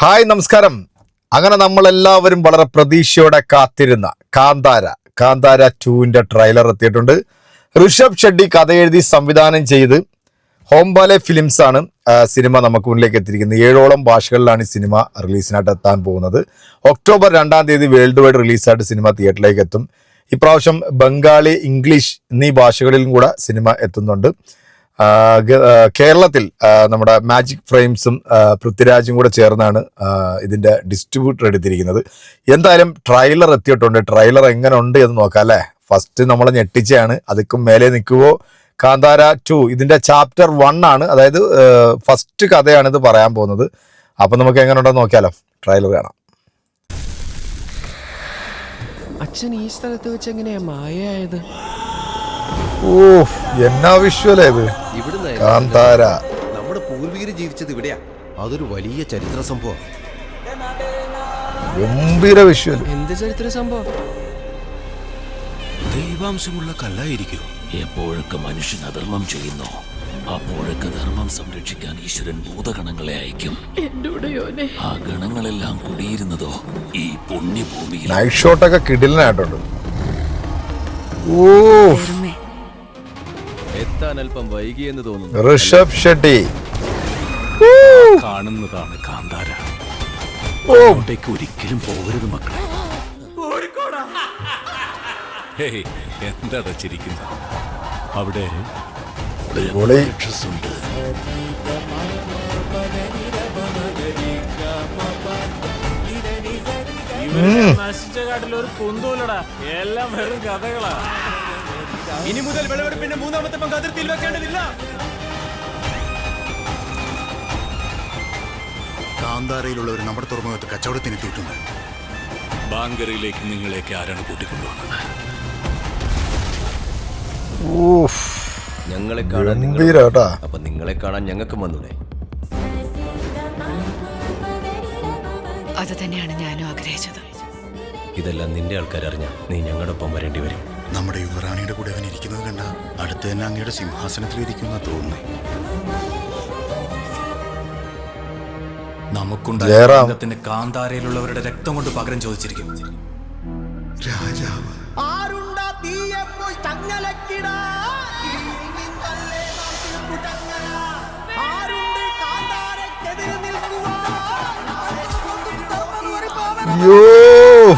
Hi നമസ്കാരം. അങ്ങനെ നമ്മളെല്ലാവരും വളരെ പ്രതീക്ഷയോടെ കാത്തിരുന്ന കാന്താര കാന്താര ടൂവിന്റെ ട്രെയിലർ എത്തിയിട്ടുണ്ട്. ഋഷഭ് ഷെഡ്ഡി കഥ എഴുതി സംവിധാനം ചെയ്ത് ഹോംബാലെ ഫിലിംസ് ആണ് സിനിമ നമുക്ക് മുന്നിലേക്ക് എത്തിയിരിക്കുന്നത്. ഏഴോളം ഭാഷകളിലാണ് ഈ സിനിമ റിലീസിനായിട്ട് എത്താൻ പോകുന്നത്. ഒക്ടോബർ രണ്ടാം തീയതി വേൾഡ് വൈഡ് റിലീസായിട്ട് സിനിമ തിയേറ്ററിലേക്ക് എത്തും. ഇപ്രാവശ്യം ബംഗാളി ഇംഗ്ലീഷ് എന്നീ ഭാഷകളിലും കൂടെ സിനിമ എത്തുന്നുണ്ട്. കേരളത്തിൽ നമ്മുടെ മാജിക് ഫ്രെയിംസും പൃഥ്വിരാജും കൂടെ ചേർന്നാണ് ഇതിന്റെ ഡിസ്ട്രിബ്യൂട്ടർ എടുത്തിരിക്കുന്നത്. എന്തായാലും ട്രെയിലർ എത്തിയിട്ടുണ്ട്. ട്രെയിലർ എങ്ങനെ ഉണ്ട് എന്ന് നോക്കാം അല്ലേ? ഫസ്റ്റ് നമ്മളെ ഞെട്ടിച്ചാണ് അതിക്കും മേലെ നിൽക്കുവോ? കാന്താര ടു ഇതിന്റെ ചാപ്റ്റർ വൺ ആണ്. അതായത് ഫസ്റ്റ് കഥയാണ് ഇത് പറയാൻ പോകുന്നത്. അപ്പൊ നമുക്ക് എങ്ങനെ ഉണ്ടെന്ന് നോക്കിയാലോ? ട്രെയിലർ കാണാം. അച്ഛൻ ഈ സ്ഥലത്ത് വെച്ച് എങ്ങനെയാ മായയായത്? ഓ എന്നാ വിഷ്വലേ ഇത്? കാന്താര. നമ്മുടെ പൂർവികര് ജീവിച്ചത് ഇവിടെയാ. അതൊരു വലിയ ചരിത്ര സംഭവം. ഗംഭീര വിഷ്വൽ എന്ത് ചരിത്ര സംഭവം? ദൈവാംശമുള്ള കല്ലായിരിക്കും. എപ്പോഴൊക്കെ മനുഷ്യൻ അധർമ്മം ചെയ്യുന്നു അപ്പോഴൊക്കെ ധർമ്മം സംരക്ഷിക്കാൻ ഈശ്വരൻ ഭൂതഗണങ്ങളെ അയക്കും. ആ ഗണങ്ങളെല്ലാം കുടിയിരുന്നതോ ഈ പുണ്യഭൂമിയിൽ. നൈറ്റ് ഷോട്ടൊക്കെ കിടിലനായിട്ടുണ്ട്. ഓ എത്താൻ അല്പം വൈകിയെന്ന് തോന്നുന്നു. ഋഷഭ് ഷെട്ടി. കാണുന്നതാണ് കാന്താര. അങ്ങോട്ടേക്ക് ഒരിക്കലും പോകരുത് മക്കളെ. എന്താ ചിരിക്കുന്നത് അവിടെ രക്ഷസുണ്ട്. നശിച്ച കാട്ടിൽ ഒരു കുന്തൂലടാ. എല്ലാം വെറും കഥകളാ. ഇനി മുതൽ വിളവെടുപ്പിന്റെ മൂന്നാമത്തെ പങ്ക് അതിർത്തിയിൽ വെക്കേണ്ടതില്ല. കാന്താരയിലുള്ളവർ നമ്മുടെ തുറമുഖത്ത് കച്ചവടത്തിനെത്തിയിട്ടുണ്ട് ബാങ്കറിയിലേക്ക് നിങ്ങളെയൊക്കെ ആരാണ് കൂട്ടിക്കൊണ്ടുവന്നത്. ഞങ്ങളെ കാണാൻ നിങ്ങൾ അപ്പൊ നിങ്ങളെ കാണാൻ ഞങ്ങൾക്കും വന്നൂടെ? അത് തന്നെയാണ് ഞാനും ആഗ്രഹിച്ചത്. ഇതെല്ലാം നിന്റെ ആൾക്കാർ അറിഞ്ഞ നീ ഞങ്ങളുടെ ഒപ്പം വരേണ്ടി വരും. നമ്മുടെ യുവറാണിയുടെ കൂടെ അവൻ ഇരിക്കുന്നത് കണ്ട അടുത്ത് തന്നെ അങ്ങയുടെ സിംഹാസനത്തിൽ ഇരിക്കുന്ന തോന്നുന്നു. ജയറാം. നമുക്കുണ്ടായ കാന്താരയിലുള്ളവരുടെ രക്തം കൊണ്ട് പകരം ചോദിച്ചിരിക്കും. രാജാവ്. യോ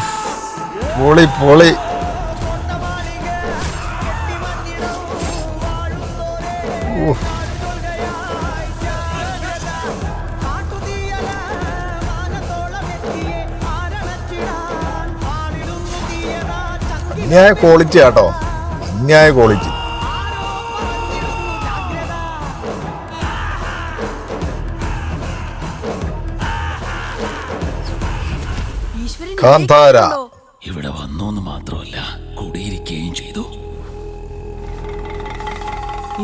പൊളി പൊളി. അന്യായ ക്വാളിറ്റി ആട്ടോ. അന്യായ ക്വാളിറ്റി കാന്താര. ഇവിടെ വന്നോന്ന് മാത്രമല്ല.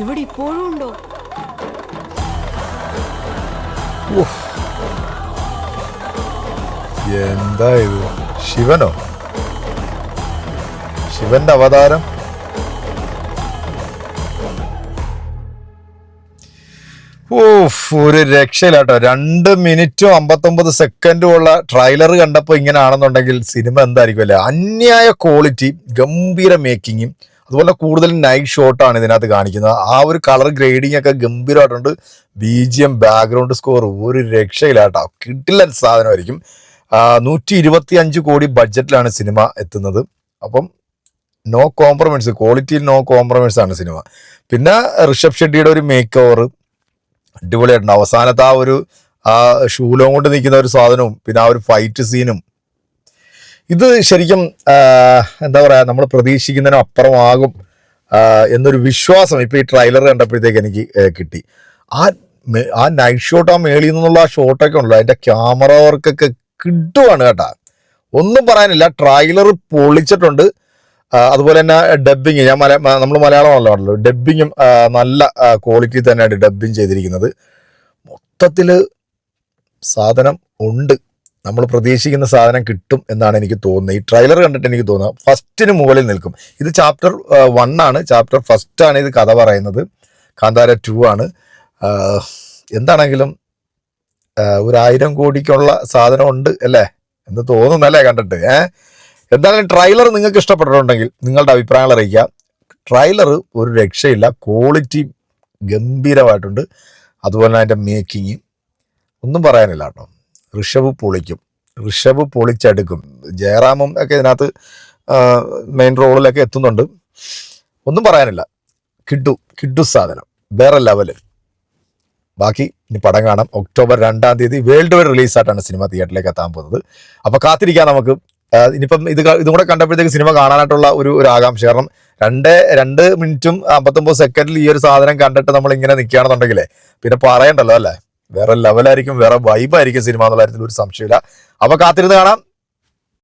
ഇവിടെ ഇപ്പോഴും ഉണ്ടോ എന്താ ഇത്? ശിവനോ? ശിവന്റെ അവതാരം? ഓഫ് ഒരു രക്ഷയിലാട്ടോ. രണ്ട് മിനിറ്റും അമ്പത്തൊമ്പത് സെക്കൻഡും ഉള്ള ട്രailer കണ്ടപ്പോൾ ഇങ്ങനെ ആണെന്നുണ്ടെങ്കിൽ സിനിമ എന്തായിരിക്കും അല്ലേ? അന്യായ ക്വാളിറ്റി ഗംഭീര മേക്കിങ്ങും അതുപോലെ കൂടുതൽ നൈറ്റ് ഷോട്ടാണ് ഇതിനകത്ത് കാണിക്കുന്നത്. ആ ഒരു കളർ ഗ്രേഡിംഗ് ഒക്കെ ഗംഭീരമായിട്ടുണ്ട്. B G M background score ഒരു രക്ഷയിലാട്ടോ കിട്ടില്ല സാധനമായിരിക്കും. നൂറ്റി ഇരുപത്തി അഞ്ച് കോടി ബഡ്ജറ്റിലാണ് സിനിമ എത്തുന്നത്. അപ്പം നോ കോംപ്രമൈസ് ക്വാളിറ്റിയിൽ നോ കോംപ്രമൈസ് ആണ് സിനിമ പിന്നെ ഋഷഭ് ഷെട്ടിയുടെ ഒരു മേക്ക് ഓവർ അടിപൊളിയായിട്ടുണ്ട്. അവസാനത്തെ ആ ഒരു ആ ശൂലം കൊണ്ട് നിൽക്കുന്ന ഒരു സാധനവും പിന്നെ ആ ഒരു ഫൈറ്റ് സീനും ഇത് ശരിക്കും എന്താ പറയുക നമ്മൾ പ്രതീക്ഷിക്കുന്നതിനും അപ്പുറമാകും എന്നൊരു വിശ്വാസം ഇപ്പോൾ ഈ ട്രെയിലർ കണ്ടപ്പോഴത്തേക്ക് എനിക്ക് കിട്ടി. ആ ആ നൈറ്റ് ഷോട്ട് ആ മേളിൽ നിന്നുള്ള ആ ഷോട്ടൊക്കെ ഉണ്ടല്ലോ അതിന്റെ ക്യാമറ വർക്കൊക്കെ കിട്ടുവാണ് കേട്ടാ. ഒന്നും പറയാനില്ല ട്രെയിലർ പൊളിച്ചിട്ടുണ്ട്. അതുപോലെ തന്നെ ഡബിങ് ഞാൻ മല നമ്മൾ മലയാളമല്ലോ ഡബിങ്ങും നല്ല ക്വാളിറ്റി തന്നെയാണ് ഡബിങ് ചെയ്തിരിക്കുന്നത്. മൊത്തത്തിൽ സാധനം ഉണ്ട്. നമ്മൾ പ്രതീക്ഷിക്കുന്ന സാധനം കിട്ടും എന്നാണ് എനിക്ക് തോന്നുന്നത്. ഈ ട്രെയിലർ കണ്ടിട്ട് എനിക്ക് തോന്നുന്നത് ഫസ്റ്റിന് മുകളിൽ നിൽക്കും. ഇത് ചാപ്റ്റർ വൺ ആണ്. ചാപ്റ്റർ ഫസ്റ്റ് ആണ് ഇത് കഥ പറയുന്നത്. കാന്താര ടു ആണ്. എന്താണെങ്കിലും ഒരു കോടിക്കുള്ള സാധനം ഉണ്ട് അല്ലേ? എന്ന് തോന്നുന്നല്ലേ കണ്ടിട്ട്? ഏഹ് എന്തായാലും ട്രെയിലർ നിങ്ങൾക്ക് ഇഷ്ടപ്പെട്ടിട്ടുണ്ടെങ്കിൽ നിങ്ങളുടെ അഭിപ്രായങ്ങൾ അറിയിക്കുക. ട്രെയിലർ ഒരു രക്ഷയില്ല. ക്വാളിറ്റി ഗംഭീരമായിട്ടുണ്ട്. അതുപോലെ അതിന്റെ മേക്കിങ് ഒന്നും പറയാനില്ല കേട്ടോ. ഋഷഭ് പൊളിക്കും. ഋഷഭ് പൊളിച്ചെടുക്കും. ജയറാമും ഒക്കെ ഇതിനകത്ത് മെയിൻ റോളിലൊക്കെ എത്തുന്നുണ്ട്. ഒന്നും പറയാനില്ല. കിഡു കിഡു സാധനം. വേറെ ലെവൽ ബാക്കി ഇനി പടം കാണാം. ഒക്ടോബർ രണ്ടാം തീയതി വേൾഡ് വൈഡ് റിലീസായിട്ടാണ് സിനിമ തിയേറ്ററിലേക്ക് എത്താൻ പോകുന്നത്. അപ്പോൾ കാത്തിരിക്കാം നമുക്ക്. ഇനിയിപ്പം ഇത് ഇതും കൂടെ കണ്ടപ്പോഴത്തേക്ക് സിനിമ കാണാനായിട്ടുള്ള ഒരു ഒരു ആകാംക്ഷ. കാരണം രണ്ട് രണ്ട് മിനിറ്റും അമ്പത്തൊമ്പത് സെക്കൻഡിൽ ഈ ഒരു സാധനം കണ്ടിട്ട് നമ്മൾ ഇങ്ങനെ നിൽക്കുകയാണെന്നുണ്ടെങ്കിലേ പിന്നെ പറയണ്ടല്ലോ അല്ലേ? വേറെ ലെവലായിരിക്കും വേറെ വൈബായിരിക്കും സിനിമ എന്നുള്ള കാര്യത്തിൽ ഒരു സംശയമില്ല അപ്പൊ കാത്തിരുന്ന് കാണാം.